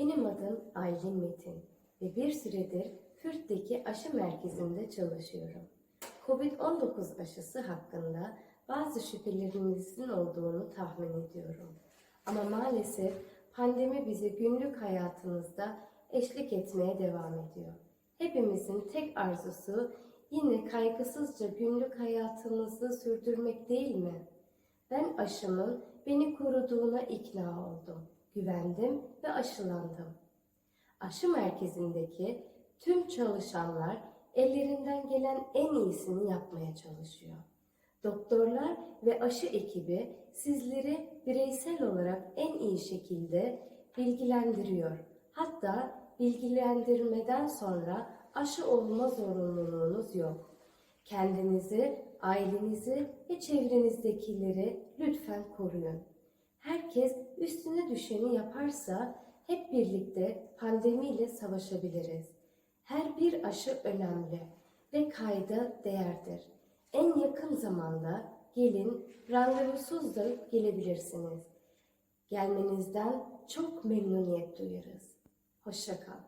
Benim adım Aylin Metin ve bir süredir Fürt'teki aşı merkezinde çalışıyorum. Covid-19 aşısı hakkında bazı şüphelerinizin olduğunu tahmin ediyorum. Ama maalesef pandemi bize günlük hayatımızda eşlik etmeye devam ediyor. Hepimizin tek arzusu yine kaygısızca günlük hayatımızı sürdürmek değil mi? Ben aşımın beni koruduğuna ikna oldum, güvendim ve aşılandım. Aşı merkezindeki tüm çalışanlar ellerinden gelen en iyisini yapmaya çalışıyor. Doktorlar ve aşı ekibi sizleri bireysel olarak en iyi şekilde bilgilendiriyor. Hatta bilgilendirmeden sonra aşı olma zorunluluğunuz yok. Kendinizi, ailenizi ve çevrenizdekileri lütfen koruyun. Herkes üstüne düşeni yaparsa hep birlikte pandemiyle savaşabiliriz. Her bir aşı önemli ve kayda değerdir. En yakın zamanda gelin, randevusuz da gelebilirsiniz. Gelmenizden çok memnuniyet duyarız. Hoşça kal.